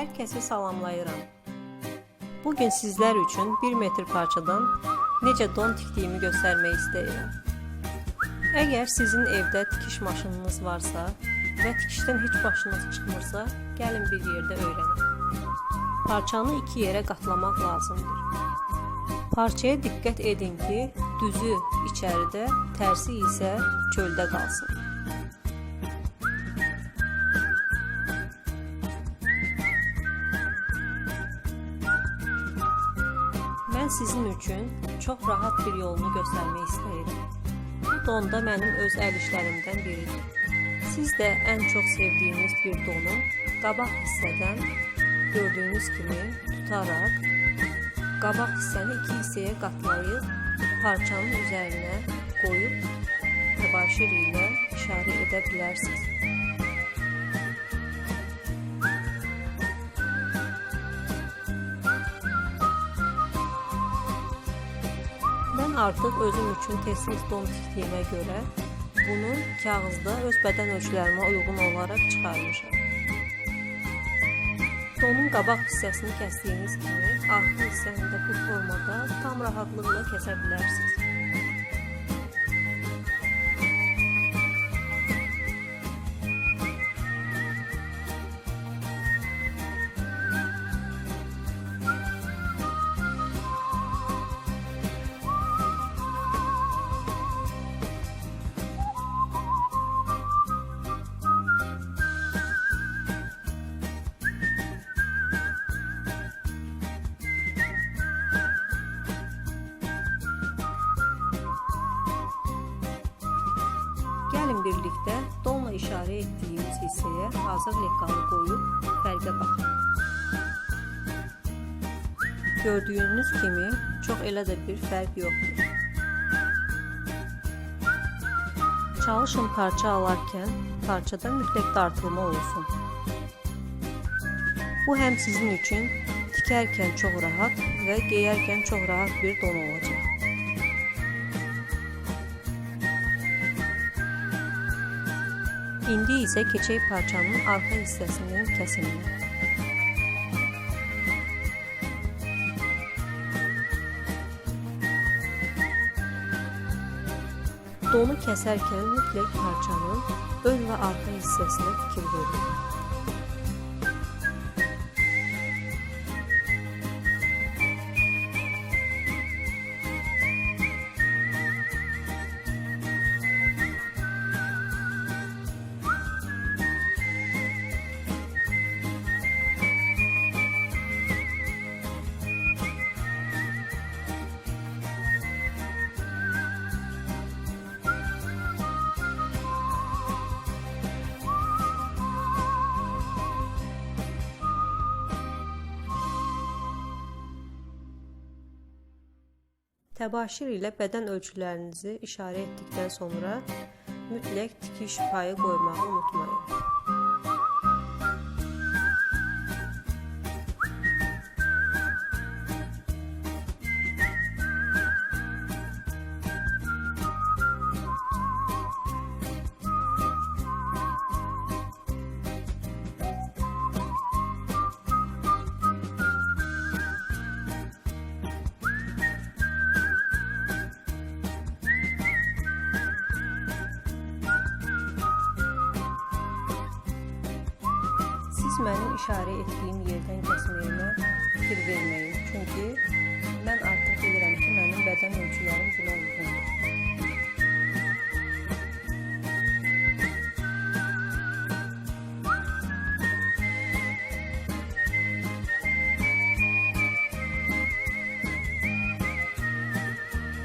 Hər kəsi salamlayıram. Bugün sizlər üçün 1 metr parçadan necə don tikdiyimi göstərmək istəyirəm. Əgər sizin evdə tikiş maşınınız varsa və tikişdən heç başınız çıxmırsa, gəlin bir yerdə öyrənək. Parçanı iki yerə qatlamaq lazımdır. Parçaya diqqət edin ki, düzü içəridə, tərsi isə çöldə qalsın. Sizin üçün çox rahat bir yolunu göstərmək istəyirəm. Bu donda mənim öz əl işlərimdən biridir. Siz də ən çox sevdiyiniz bir donu qabaq hissədən gördüyünüz kimi tutaraq qabaq hissəni iki hissəyə qatlayıb parçanın üzərinə qoyub təbaşir ilə işarə edə. Mən artıq özüm üçün tez-tez don tikdiyimə görə bunu kağızda öz bədən ölçülərimə uyğun olaraq çıxarmışam. Donun qabaq hissəsini kəsdiyiniz kimi arxa hissəni də bu formada tam rahatlıqla kəsə bilərsiniz. Gəlin birlikdə donla işarə etdiyimiz hissəyə hazır lekanı qoyub fərqə baxın. Gördüyünüz kimi çox elə də bir fərq yoxdur. Çalışın parça alarkən parçada mütləq dartılma olsun. Bu həm sizin üçün tikərkən çox rahat və geyərkən çox rahat bir don olacaq. İndi isə keçək parçanın arxa hissəsinin kəsiminə. Donu kəsərkən mütləq parçanın ön və arxa hissəsinə fikir verin. Təbaşir ilə bədən ölçülərinizi işarə etdikdən sonra mütləq tikiş payı qoymağı unutmayın. Siz mənim işarə etdiyim yerdən kəsməyimə fikir verməyin. Çünki mən artıq bilirəm ki, mənim bədən ölçülərim buna uyğundur.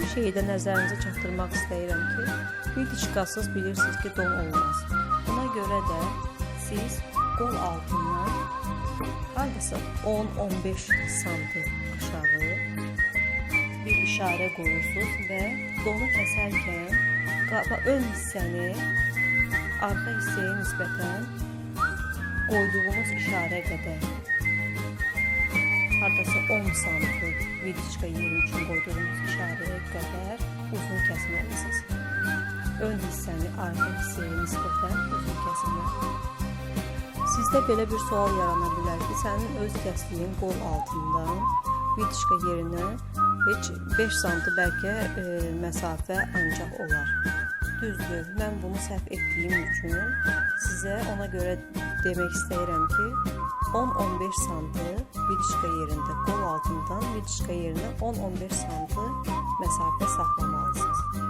Bir şeyi də nəzərinizə çatdırmaq istəyirəm ki, bildiçkasız bilirsiniz ki, don olmaz. Buna görə də siz qol altından hardasa 10-15 santı aşağı bir işarə qoyursunuz və donu qaba ön hissəni arxa hissəyə nisbətən qoyduğunuz işarə qədər hardasa 10 santı vidiçka yeri üçün qoyduğunuz işarəyə qədər uzun kəsməlisiniz. Ön hissəni arxa hissəyə nisbətən uzun kəsməlisiniz. Sizdə belə bir sual yarana bilər ki, sənin öz kəsdiyin qol altından vidişka yerinə heç 5 sm bəlkə e, məsafə ancaq olar. Düzdür, mən bunu səhv etdiyim üçün sizə ona görə demək istəyirəm ki, 10-15 sm vidişka yerində qol altından vidişka yerinə 10-15 sm məsafə saxlamalısınız.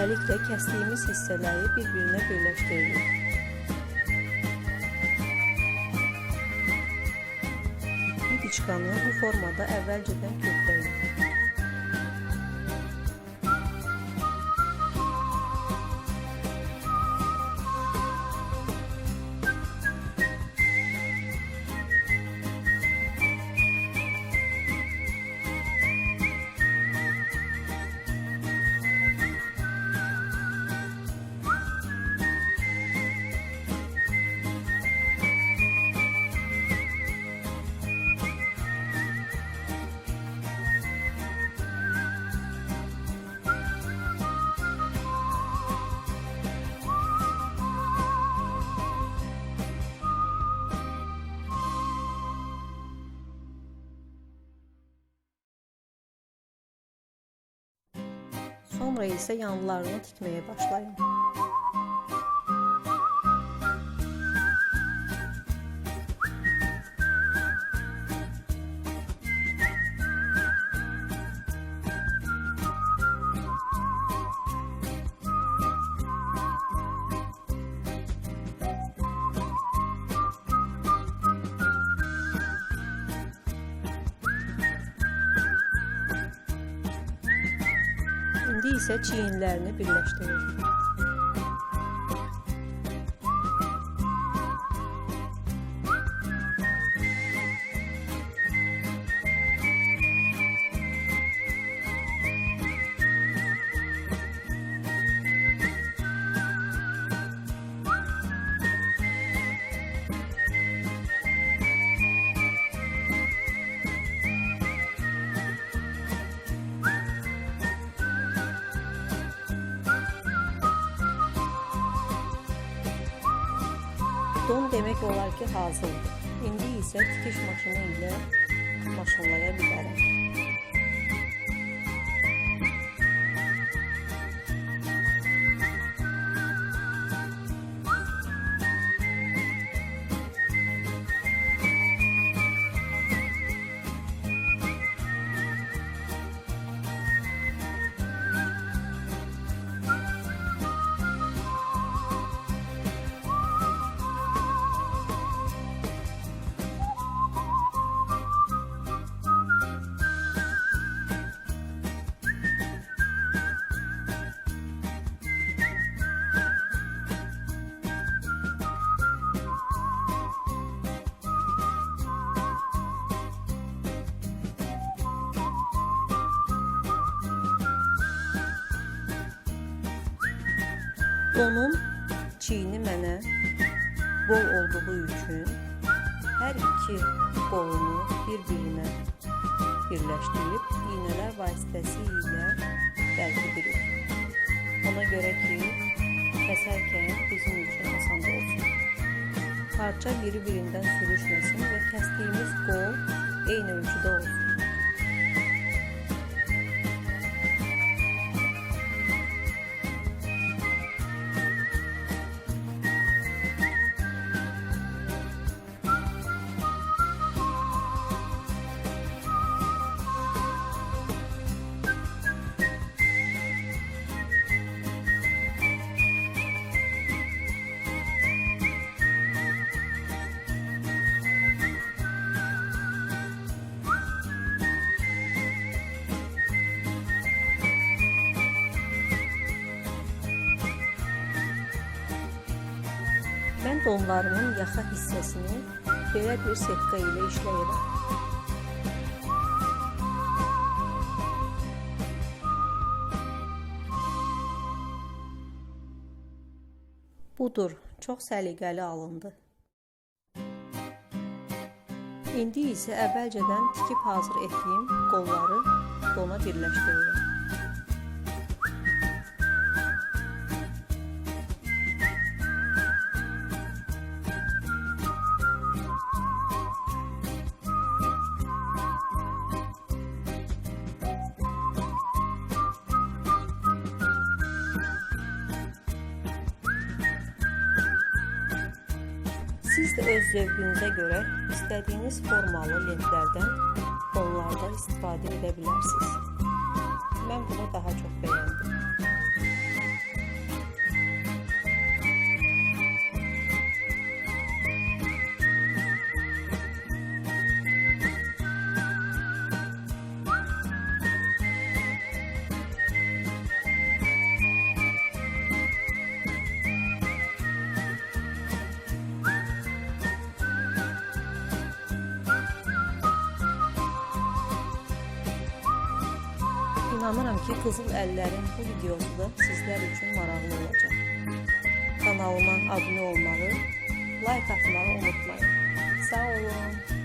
Beləliklə kəsdiyimiz hissələri bir-birinə birləşdiririk. Vidiçkanı bu formada əvvəlcədən kökləyin. Sonra isə yanlarını tikməyə başlayın. İndi isə çiyinlərini birləşdirin. Demək olar ki, hazırdır. İndi isə tikiş maşını ilə maşınlaya Donun çiyini mənə bol olduğu üçün hər iki qolunu bir-birinə birləşdirib iynələr vasitəsilə bərkidiririk. Ona görə ki, kəsərkən bizim üçün asan olsun. Parça biri-birindən sürüşməsin və kəsdiyimiz qol eyni ölçüdə olsun. Mən donlarımın yaxa hissəsini belə bir setka ilə işləyirəm. Budur, çox səliqəli alındı. İndi isə əvvəlcədən tikib hazır etdiyim qolları dona birləşdirirəm. Siz də öz zövqünüzə görə istədiyiniz formalı lentlərdən qollarda istifadə edə bilərsiniz. Mən bunu daha çox bəyəndim. İnanıram ki, Qızıl Əllərin bu videosu da sizlər üçün maraqlı olacaq. Kanalıma abunə olmağı, like atmağı unutmayın. Sağ olun.